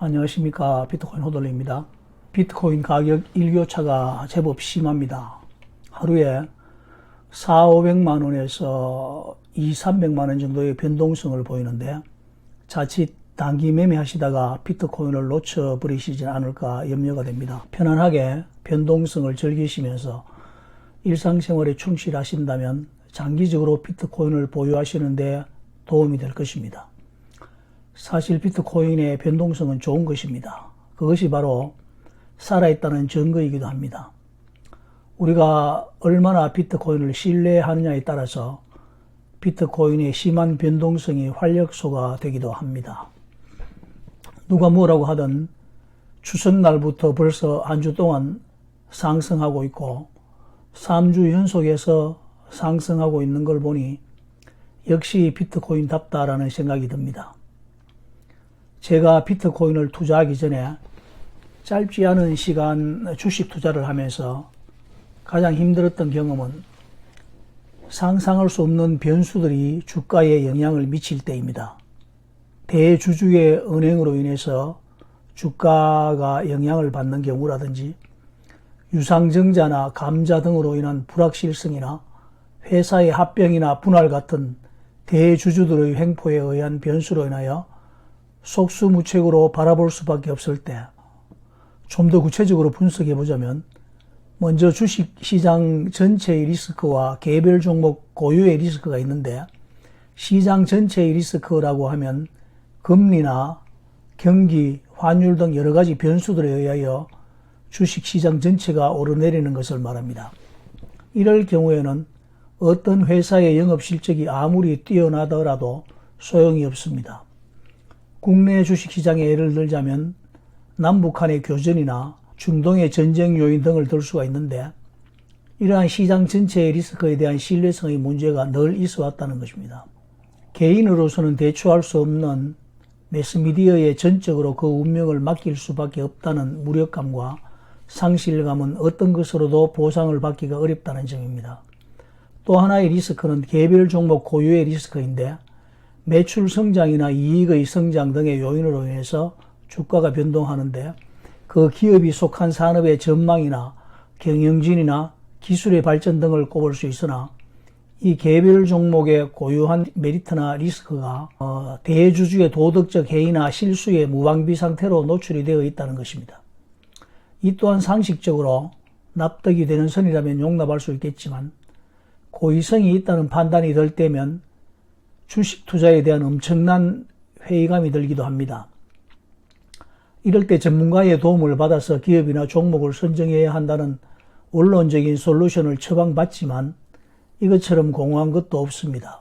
안녕하십니까 비트코인 호돌리입니다. 비트코인 가격 일교차가 제법 심합니다. 하루에 4, 500만 원에서 2, 300만 원 정도의 변동성을 보이는데 자칫 단기 매매 하시다가 비트코인을 놓쳐버리시지 않을까 염려가 됩니다. 편안하게 변동성을 즐기시면서 일상생활에 충실하신다면 장기적으로 비트코인을 보유하시는데 도움이 될 것입니다. 사실 비트코인의 변동성은 좋은 것입니다. 그것이 바로 살아있다는 증거이기도 합니다. 우리가 얼마나 비트코인을 신뢰하느냐에 따라서 비트코인의 심한 변동성이 활력소가 되기도 합니다. 누가 뭐라고 하든 추석날부터 벌써 한 주 동안 상승하고 있고 3주 연속해서 상승하고 있는 걸 보니 역시 비트코인답다라는 생각이 듭니다. 제가 비트코인을 투자하기 전에 짧지 않은 시간 주식 투자를 하면서 가장 힘들었던 경험은 상상할 수 없는 변수들이 주가에 영향을 미칠 때입니다. 대주주의 은행으로 인해서 주가가 영향을 받는 경우라든지 유상증자나 감자 등으로 인한 불확실성이나 회사의 합병이나 분할 같은 대주주들의 횡포에 의한 변수로 인하여 속수무책으로 바라볼 수밖에 없을 때 좀 더 구체적으로 분석해 보자면 먼저 주식 시장 전체의 리스크와 개별 종목 고유의 리스크가 있는데 시장 전체의 리스크라고 하면 금리나 경기, 환율 등 여러 가지 변수들에 의하여 주식 시장 전체가 오르내리는 것을 말합니다. 이럴 경우에는 어떤 회사의 영업 실적이 아무리 뛰어나더라도 소용이 없습니다. 국내 주식 시장의 예를 들자면 남북한의 교전이나 중동의 전쟁 요인 등을 들 수가 있는데 이러한 시장 전체의 리스크에 대한 신뢰성의 문제가 늘 있어 왔다는 것입니다. 개인으로서는 대처할 수 없는 매스미디어에 전적으로 그 운명을 맡길 수밖에 없다는 무력감과 상실감은 어떤 것으로도 보상을 받기가 어렵다는 점입니다. 또 하나의 리스크는 개별 종목 고유의 리스크인데 매출 성장이나 이익의 성장 등의 요인으로 인해서 주가가 변동하는데 그 기업이 속한 산업의 전망이나 경영진이나 기술의 발전 등을 꼽을 수 있으나 이 개별 종목의 고유한 메리트나 리스크가 어, 대주주의 도덕적 해이나 실수의 무방비 상태로 노출이 되어 있다는 것입니다. 이 또한 상식적으로 납득이 되는 선이라면 용납할 수 있겠지만 고의성이 있다는 판단이 들 때면 주식 투자에 대한 엄청난 회의감이 들기도 합니다. 이럴 때 전문가의 도움을 받아서 기업이나 종목을 선정해야 한다는 원론적인 솔루션을 처방받지만 이것처럼 공허한 것도 없습니다.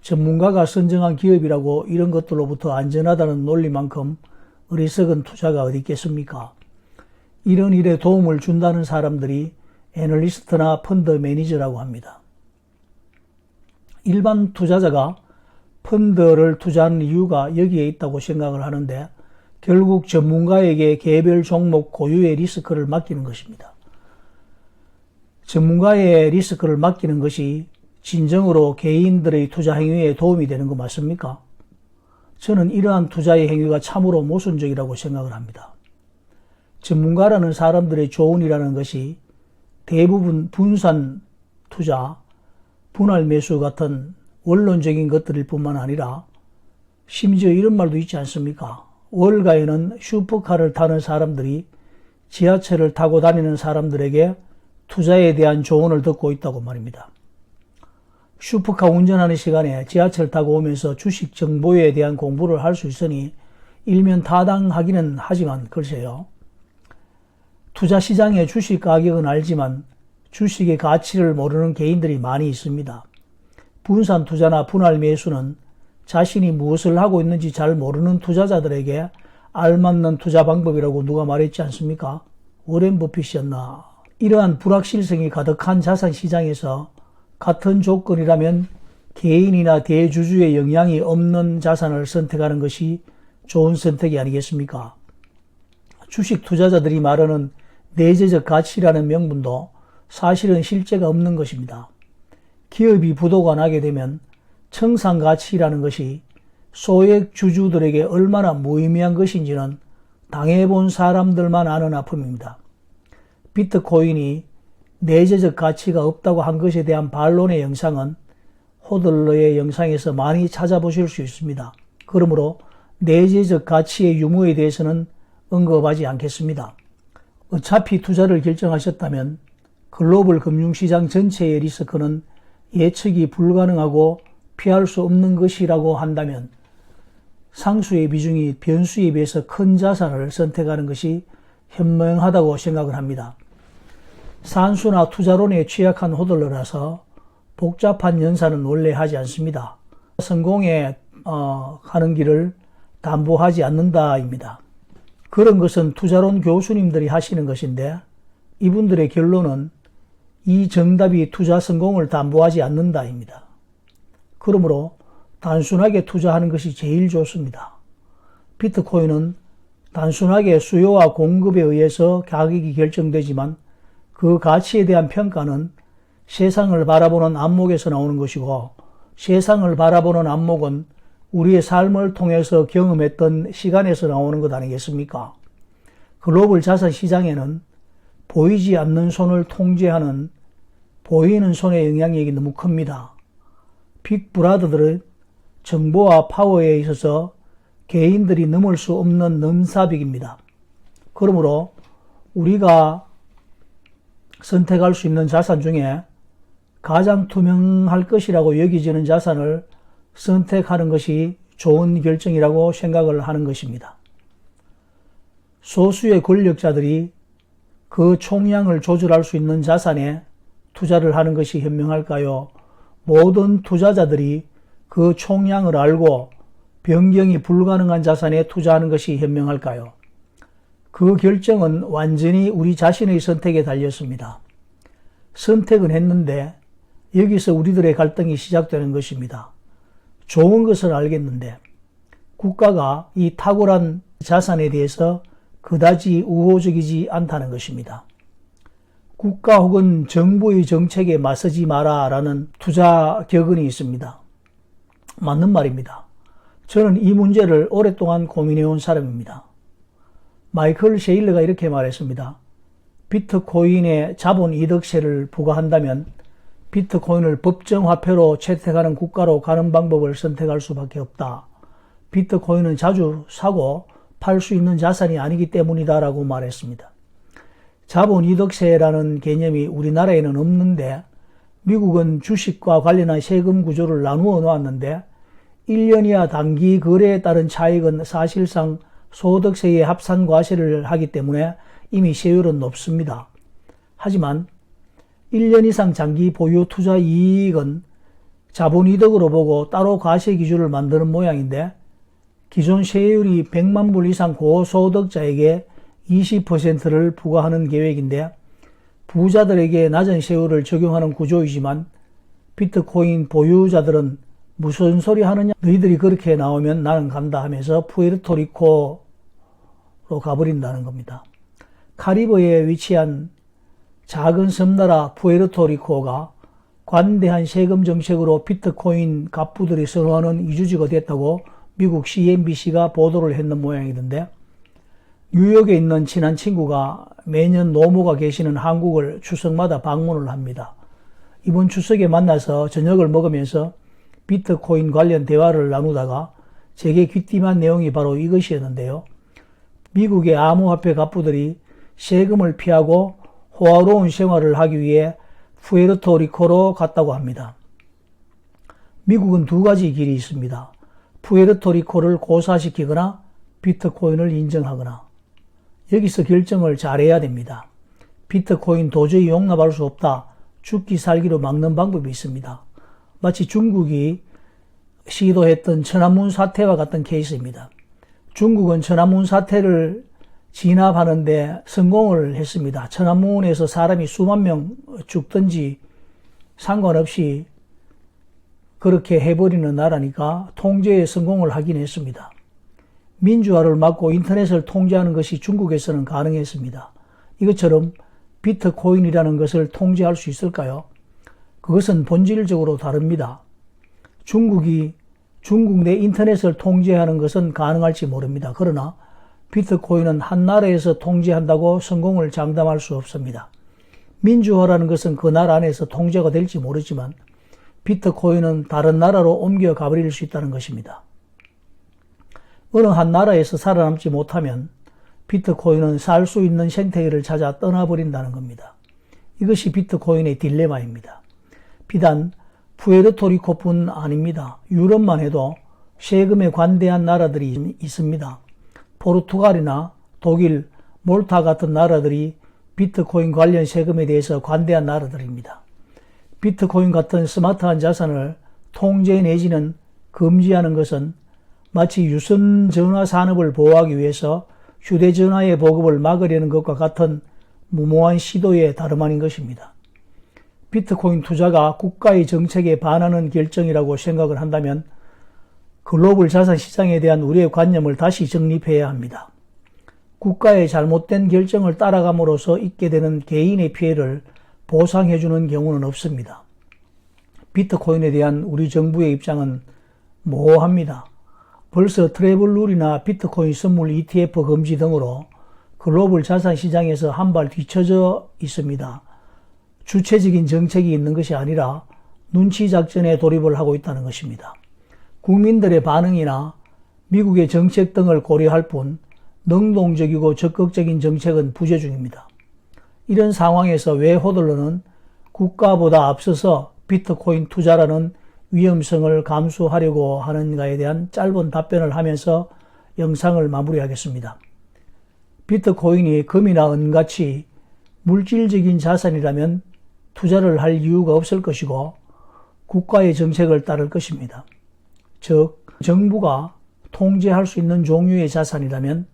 전문가가 선정한 기업이라고 이런 것들로부터 안전하다는 논리만큼 어리석은 투자가 어디 있겠습니까? 이런 일에 도움을 준다는 사람들이 애널리스트나 펀드 매니저라고 합니다. 일반 투자자가 펀드를 투자하는 이유가 여기에 있다고 생각을 하는데 결국 전문가에게 개별 종목 고유의 리스크를 맡기는 것입니다. 전문가의 리스크를 맡기는 것이 진정으로 개인들의 투자 행위에 도움이 되는 거 맞습니까? 저는 이러한 투자의 행위가 참으로 모순적이라고 생각을 합니다. 전문가라는 사람들의 조언이라는 것이 대부분 분산 투자, 분할 매수 같은 원론적인 것들일 뿐만 아니라 심지어 이런 말도 있지 않습니까? 월가에는 슈퍼카를 타는 사람들이 지하철을 타고 다니는 사람들에게 투자에 대한 조언을 듣고 있다고 말입니다. 슈퍼카 운전하는 시간에 지하철 타고 오면서 주식 정보에 대한 공부를 할 수 있으니 일면 타당하기는 하지만 글쎄요. 투자 시장의 주식 가격은 알지만 주식의 가치를 모르는 개인들이 많이 있습니다. 분산 투자나 분할 매수는 자신이 무엇을 하고 있는지 잘 모르는 투자자들에게 알맞는 투자 방법이라고 누가 말했지 않습니까? 오렌 버핏이었나? 이러한 불확실성이 가득한 자산 시장에서 같은 조건이라면 개인이나 대주주의 영향이 없는 자산을 선택하는 것이 좋은 선택이 아니겠습니까? 주식 투자자들이 말하는 내재적 가치라는 명분도 사실은 실제가 없는 것입니다. 기업이 부도가 나게 되면 청산 가치라는 것이 소액 주주들에게 얼마나 무의미한 것인지는 당해본 사람들만 아는 아픔입니다. 비트코인이 내재적 가치가 없다고 한 것에 대한 반론의 영상은 호들러의 영상에서 많이 찾아보실 수 있습니다. 그러므로 내재적 가치의 유무에 대해서는 언급하지 않겠습니다. 어차피 투자를 결정하셨다면 글로벌 금융시장 전체의 리스크는 예측이 불가능하고 피할 수 없는 것이라고 한다면 상수의 비중이 변수에 비해서 큰 자산을 선택하는 것이 현명하다고 생각을 합니다. 산수나 투자론에 취약한 호들러라서 복잡한 연산은 원래 하지 않습니다. 성공에 어, 가는 길을 담보하지 않는다입니다. 그런 것은 투자론 교수님들이 하시는 것인데 이분들의 결론은 이 정답이 투자 성공을 담보하지 않는다입니다. 그러므로 단순하게 투자하는 것이 제일 좋습니다. 비트코인은 단순하게 수요와 공급에 의해서 가격이 결정되지만 그 가치에 대한 평가는 세상을 바라보는 안목에서 나오는 것이고 세상을 바라보는 안목은 우리의 삶을 통해서 경험했던 시간에서 나오는 것 아니겠습니까? 글로벌 자산 시장에는 보이지 않는 손을 통제하는 보이는 손의 영향력이 너무 큽니다. 빅브라더들은 정보와 파워에 있어서 개인들이 넘을 수 없는 넘사벽입니다. 그러므로 우리가 선택할 수 있는 자산 중에 가장 투명할 것이라고 여기지는 자산을 선택하는 것이 좋은 결정이라고 생각을 하는 것입니다. 소수의 권력자들이 그 총량을 조절할 수 있는 자산에 투자를 하는 것이 현명할까요? 모든 투자자들이 그 총량을 알고 변경이 불가능한 자산에 투자하는 것이 현명할까요? 그 결정은 완전히 우리 자신의 선택에 달렸습니다. 선택은 했는데 여기서 우리들의 갈등이 시작되는 것입니다. 좋은 것을 알겠는데 국가가 이 탁월한 자산에 대해서 그다지 우호적이지 않다는 것입니다. 국가 혹은 정부의 정책에 맞서지 마라 라는 투자 격언이 있습니다. 맞는 말입니다. 저는 이 문제를 오랫동안 고민해온 사람입니다. 마이클 셰일러가 이렇게 말했습니다. 비트코인에 자본 이득세를 부과한다면 비트코인을 법정화폐로 채택하는 국가로 가는 방법을 선택할 수밖에 없다. 비트코인은 자주 사고 팔 수 있는 자산이 아니기 때문이다라고 말했습니다. 자본 이득세라는 개념이 우리나라에는 없는데 미국은 주식과 관련한 세금 구조를 나누어 놓았는데 1년 이하 단기 거래에 따른 차익은 사실상 소득세의 합산 과세를 하기 때문에 이미 세율은 높습니다. 하지만 1년 이상 장기 보유 투자 이익은 자본 이득으로 보고 따로 과세 기준을 만드는 모양인데 기존 세율이 100만 불 이상 고소득자에게 20%를 부과하는 계획인데 부자들에게 낮은 세율을 적용하는 구조이지만 비트코인 보유자들은 무슨 소리 하느냐 너희들이 그렇게 나오면 나는 간다 하면서 푸에르토리코로 가버린다는 겁니다. 카리브해에 위치한 작은 섬나라 푸에르토리코가 관대한 세금 정책으로 비트코인 갑부들이 선호하는 이주지가 됐다고 미국 CNBC가 보도를 했는 모양이던데 뉴욕에 있는 친한 친구가 매년 노모가 계시는 한국을 추석마다 방문을 합니다. 이번 추석에 만나서 저녁을 먹으면서 비트코인 관련 대화를 나누다가 제게 귀띔한 내용이 바로 이것이었는데요. 미국의 암호화폐 갑부들이 세금을 피하고 호화로운 생활을 하기 위해 푸에르토리코로 갔다고 합니다. 미국은 두 가지 길이 있습니다. 푸에르토리코를 고사시키거나 비트코인을 인정하거나 여기서 결정을 잘해야 됩니다. 비트코인 도저히 용납할 수 없다. 죽기 살기로 막는 방법이 있습니다. 마치 중국이 시도했던 천안문 사태와 같은 케이스입니다. 중국은 천안문 사태를 진압하는데 성공을 했습니다. 천안문에서 사람이 수만 명 죽든지 상관없이 그렇게 해버리는 나라니까 통제에 성공을 하긴 했습니다. 민주화를 막고 인터넷을 통제하는 것이 중국에서는 가능했습니다. 이것처럼 비트코인이라는 것을 통제할 수 있을까요? 그것은 본질적으로 다릅니다. 중국이 중국 내 인터넷을 통제하는 것은 가능할지 모릅니다. 그러나 비트코인은 한 나라에서 통제한다고 성공을 장담할 수 없습니다. 민주화라는 것은 그 나라 안에서 통제가 될지 모르지만 비트코인은 다른 나라로 옮겨 가버릴 수 있다는 것입니다. 어느 한 나라에서 살아남지 못하면 비트코인은 살 수 있는 생태계를 찾아 떠나버린다는 겁니다. 이것이 비트코인의 딜레마입니다. 비단 푸에르토리코뿐 아닙니다. 유럽만 해도 세금에 관대한 나라들이 있습니다. 포르투갈이나 독일, 몰타 같은 나라들이 비트코인 관련 세금에 대해서 관대한 나라들입니다. 비트코인 같은 스마트한 자산을 통제 내지는 금지하는 것은 마치 유선 전화 산업을 보호하기 위해서 휴대전화의 보급을 막으려는 것과 같은 무모한 시도에 다름 아닌 것입니다. 비트코인 투자가 국가의 정책에 반하는 결정이라고 생각을 한다면 글로벌 자산 시장에 대한 우리의 관념을 다시 정립해야 합니다. 국가의 잘못된 결정을 따라감으로써 있게 되는 개인의 피해를 보상해주는 경우는 없습니다. 비트코인에 대한 우리 정부의 입장은 모호합니다. 벌써 트래블룰이나 비트코인 선물 ETF 금지 등으로 글로벌 자산 시장에서 한 발 뒤쳐져 있습니다. 주체적인 정책이 있는 것이 아니라 눈치 작전에 돌입을 하고 있다는 것입니다. 국민들의 반응이나 미국의 정책 등을 고려할 뿐 능동적이고 적극적인 정책은 부재 중입니다. 이런 상황에서 왜 호들러는 국가보다 앞서서 비트코인 투자라는 위험성을 감수하려고 하는가에 대한 짧은 답변을 하면서 영상을 마무리하겠습니다. 비트코인이 금이나 은같이 물질적인 자산이라면 투자를 할 이유가 없을 것이고 국가의 정책을 따를 것입니다. 즉, 정부가 통제할 수 있는 종류의 자산이라면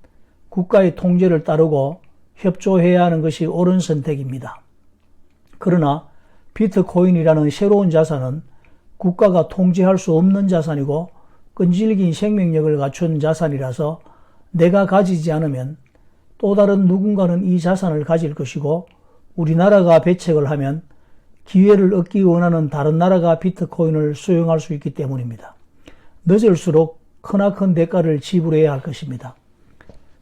국가의 통제를 따르고 협조해야 하는 것이 옳은 선택입니다. 그러나 비트코인이라는 새로운 자산은 국가가 통제할 수 없는 자산이고 끈질긴 생명력을 갖춘 자산이라서 내가 가지지 않으면 또 다른 누군가는 이 자산을 가질 것이고 우리나라가 배책을 하면 기회를 얻기 원하는 다른 나라가 비트코인을 수용할 수 있기 때문입니다. 늦을수록 크나큰 대가를 지불해야 할 것입니다.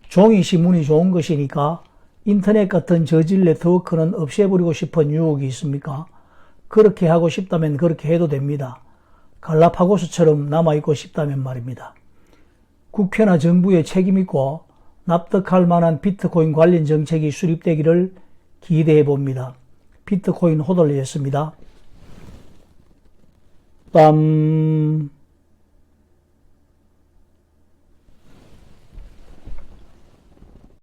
종이 신문이 좋은 것이니까 인터넷 같은 저질 네트워크는 없애버리고 싶은 유혹이 있습니까? 그렇게 하고 싶다면 그렇게 해도 됩니다. 갈라파고스처럼 남아있고 싶다면 말입니다. 국회나 정부의 책임있고 납득할 만한 비트코인 관련 정책이 수립되기를 기대해 봅니다. 비트코인 호돌리였습니다. 빰.